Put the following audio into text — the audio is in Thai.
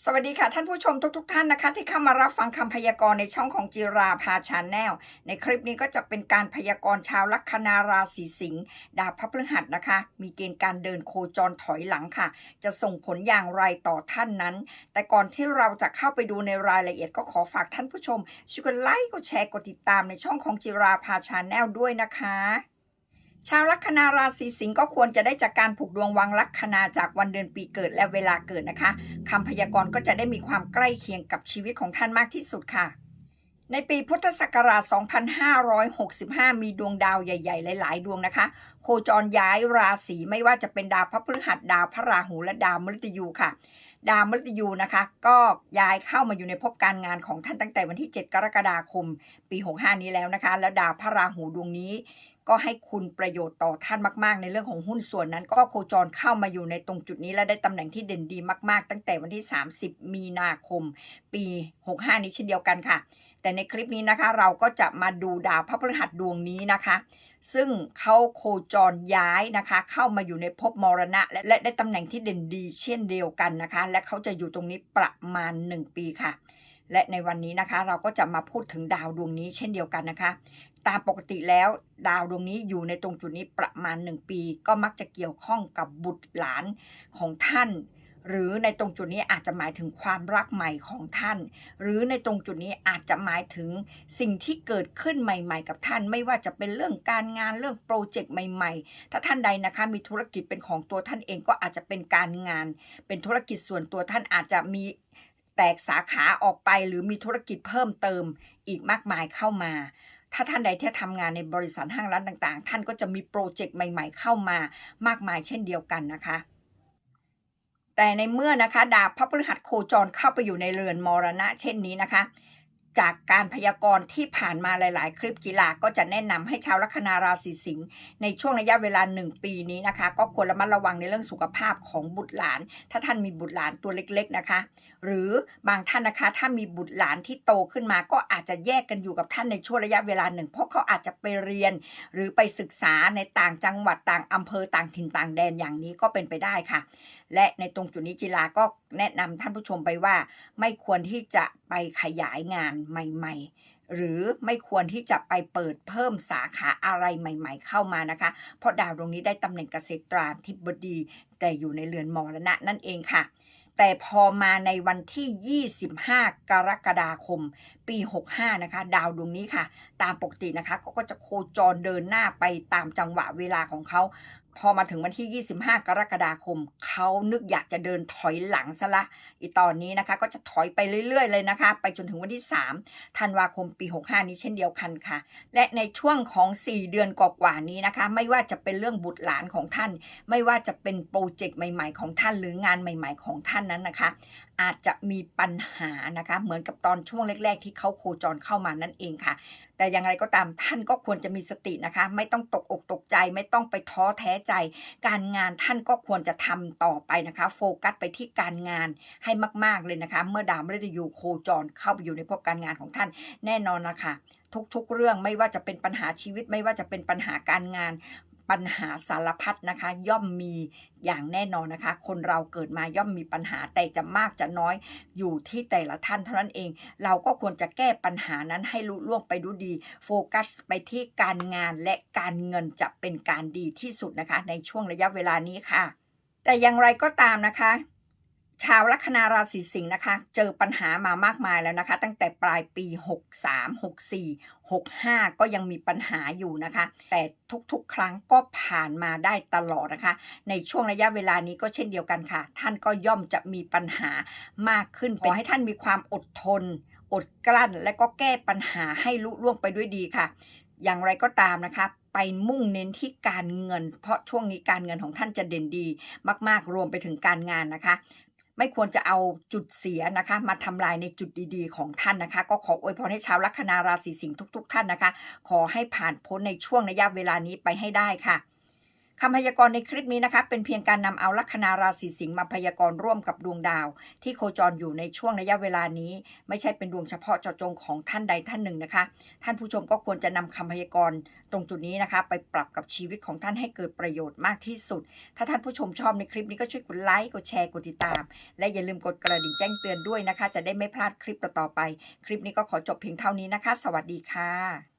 สวัสดีค่ะ ท่านผู้ชมทุกๆทท่านนะคะ ที่เข้ามารับฟังคำพยากรณ์ในช่องของจิราพาชาแนลในคลิปนี้ก็จะเป็นการพยากรณ์ชาวลัคนาราศีสิงห์ดาวพระพฤหัสนะคะ มีเกณฑ์การเดินโคจรถอยหลังค่ะ จะส่งผลอย่างไรต่อท่านนั้น แต่ก่อนที่เราจะเข้าไปดูในรายละเอียดก็ขอฝากท่านผู้ชมช่วยกดไลค์กดแชร์กดติดตามในช่องของจิราพาชาแนลด้วยนะคะ ชาวลัคนาราศีสิงห์ก็ควรจะได้จากการผูกดวงวังลัคนาจากวันเดือนปีเกิดและเวลาเกิดนะคะคำพยากรณ์ก็จะได้มีความใกล้เคียงกับชีวิตของท่านมากที่สุดค่ะ ในปีพุทธศักราช 2565 มีดวงดาวใหญ่ ๆ หลาย ๆ ดวงนะคะ โคจรย้ายราศีไม่ว่าจะเป็นดาวพระพฤหัสดาวพระราหูและดาวมฤตยูค่ะดาวมฤตยูนะคะ ก็ย้ายเข้ามาอยู่ในภพการงานของท่านตั้งแต่วันที่ 7 กรกฎาคม ปี 65 นี้แล้วนะคะ แล้วดาวพระราหูดวงนี้ ก็ให้คุณประโยชน์ต่อท่านมาก ๆ ในเรื่องของหุ้นส่วนนั้น ก็โคจรเข้ามาอยู่ในตรงจุดนี้และได้ตำแหน่งที่เด่นดีมาก ๆ ตั้งแต่วันที่ 30 มีนาคม ปี 65 นี้เช่นเดียวกันค่ะ แต่ในคลิปนี้นะคะ เราก็จะมาดูดาวพระพฤหัสดวงนี้นะคะ ซึ่งเขาโคจรย้ายนะคะ เข้ามาอยู่ในภพมรณะ และและได้ตำแหน่งที่เด่นดีเช่นเดียวกันนะคะ และเขาจะอยู่ตรงนี้ประมาณ 1 ปีค่ะและในวันนี้นะคะเราก็จะมาพูดถึงดาวดวงนี้เช่นเดียวกันนะคะ ตามปกติแล้วดาวดวงนี้อยู่ในตรงจุดนี้ประมาณ 1 ปี ก็มักจะเกี่ยวข้องกับบุตรหลานของท่าน หรือในตรงจุดนี้อาจจะหมายถึงความรักใหม่ของท่าน หรือในตรงจุดนี้อาจจะหมายถึงสิ่งที่เกิดขึ้นใหม่ ๆ กับท่าน ไม่ว่าจะเป็นเรื่องการงานเรื่องโปรเจกต์ใหม่ ๆ ถ้าท่านใดนะคะมีธุรกิจเป็นของตัวท่านเองก็อาจจะเป็นการงาน เป็นธุรกิจส่วนตัวท่านอาจจะมีแตกสาขาออกไปหรือมีธุรกิจเพิ่มเติมอีกมากมายเข้ามา ถ้าท่านใดที่ทำงานในบริษัทห้างร้านต่างๆ ท่านก็จะมีโปรเจกต์ใหม่ๆ เข้ามามากมายเช่นเดียวกันนะคะ แต่ในเมื่อนะคะ ดาบพระพฤหัสโคจรเข้าไปอยู่ในเรือนมรณะ เช่นนี้นะคะ จากการพยากรณ์ที่ผ่านมาหลาย ๆ คลิปกีฬาก็จะแนะนำให้ชาวลัคนาราศีสิงห์ในช่วงระยะเวลา 1 ปีนี้นะคะ ก็ควรระมัดระวังในเรื่องสุขภาพของบุตรหลาน ถ้าท่านมีบุตรหลานตัวเล็ก ๆ นะคะ หรือบางท่านนะคะ ถ้ามีบุตรหลานที่โตขึ้นมา ก็อาจจะแยกกันอยู่กับท่านในช่วงระยะเวลาหนึ่งเพราะเขาอาจจะไปเรียน หรือไปศึกษาในต่างจังหวัดต่างอำเภอต่างถิ่นต่างแดนอย่างนี้ก็เป็นไปได้ค่ะ และในตรงจุดนี้จิลาก็แนะนำท่านผู้ชมไปว่า ไม่ควรที่จะไปขยายงานใหม่ ๆ หรือไม่ควรที่จะไปเปิดเพิ่มสาขาอะไรใหม่ ๆ เข้ามานะคะ เพราะดาวดวงนี้ได้ตำแหน่งเกษตราธิบดี แต่อยู่ในเรือนมรณะนั่นเองค่ะแต่พอมาในวันที่ 25 กรกฎาคม ปี 65 นะคะ ดาวดวงนี้ค่ะ ตามปกตินะคะเขาก็จะโคจรเดินหน้าไปตามจังหวะเวลาของเขา พอมาถึงวันที่ 25 กรกฎาคม เขานึกอยากจะเดินถอยหลังซะละอีตอนนี้นะคะ ก็จะถอยไปเรื่อย ๆ เลยนะคะ ไปจนถึงวันที่ 3 ธันวาคมปี 65 นี้เช่นเดียวกันค่ะ และในช่วงของ 4 เดือนกว่าๆนี้นะคะ ไม่ว่าจะเป็นเรื่องบุตรหลานของท่าน ไม่ว่าจะเป็นโปรเจกต์ใหม่ ๆ ของท่านหรืองานใหม่ ๆ ของท่านนั้นนะคะอาจจะมีปัญหานะคะ เหมือนกับตอนช่วงแรก ๆ ที่เขาโคจรเข้ามานั่นเองค่ะ แต่อย่างไรก็ตามท่านก็ควรจะมีสตินะคะ ไม่ต้องตกอกตกใจ ไม่ต้องไปท้อแท้ใจ การงานท่านก็ควรจะทำต่อไปนะคะ โฟกัสไปที่การงานให้มาก ๆเลยนะคะ เมื่อดาวมฤตยูโคจรเข้าไปอยู่ในภพการงานของท่านแน่นอนนะคะทุกๆ เรื่องไม่ว่าจะเป็นปัญหาชีวิตไม่ว่าจะเป็นปัญหาการงาน ปัญหาสารพัดนะคะ ย่อมมีอย่างแน่นอนนะคะ คนเราเกิดมาย่อมมีปัญหาแต่จะมากจะน้อยอยู่ที่แต่ละท่านเท่านั้นเอง เราก็ควรจะแก้ปัญหานั้นให้ลุล่วงไปดูดี โฟกัสไปที่การงานและการเงินจะเป็นการดีที่สุดนะคะ ในช่วงระยะเวลานี้ค่ะ แต่อย่างไรก็ตามนะคะ ชาวลัคนาราศีสิงห์นะคะ เจอปัญหามามากมายแล้วนะคะ ตั้งแต่ปลายปี 63 64 65 ก็ยังมีปัญหาอยู่นะคะ แต่ทุกๆ ครั้งก็ผ่านมาได้ตลอดนะคะ ในช่วงระยะเวลานี้ก็เช่นเดียวกันค่ะ ท่านก็ย่อมจะมีปัญหามากขึ้นขอให้ท่านมีความอดทน อดกลั้น และก็แก้ปัญหาให้ลุล่วงไปด้วยดีค่ะ อย่างไรก็ตามนะคะไปมุ่งเน้นที่การเงิน เพราะช่วงนี้การเงินของท่านจะเด่นดีมาก ๆ รวมไปถึงการงานนะคะ ไม่ควรจะเอาจุดเสียนะคะ มาทำลายในจุดดีๆ ของท่านนะคะ ก็ขออวยพรให้ชาวลัคนาราศีสิงห์ทุก ๆ ท่านนะคะ ขอให้ผ่านพ้นในช่วงระยะเวลานี้ไปให้ได้ค่ะ คำพยากรณ์ในคลิปนี้นะคะ เป็นเพียงการนำเอาลัคนาราศีสิงห์มาพยากรณ์ร่วมกับดวงดาว ที่โคจรอยู่ในช่วงระยะเวลานี้ ไม่ใช่เป็นดวงเฉพาะเจาะจงของท่านใดท่านหนึ่งนะคะ ท่านผู้ชมก็ควรจะนำคำพยากรณ์ตรงจุดนี้นะคะ ไปปรับกับชีวิตของท่านให้เกิดประโยชน์มากที่สุด ถ้าท่านผู้ชมชอบในคลิปนี้ก็ช่วยกดไลค์กดแชร์กดติดตาม และอย่าลืมกดกระดิ่งแจ้งเตือนด้วยนะคะ จะได้ไม่พลาดคลิปต่อๆไป คลิปนี้ก็ขอจบเพียงเท่านี้นะคะ สวัสดีค่ะ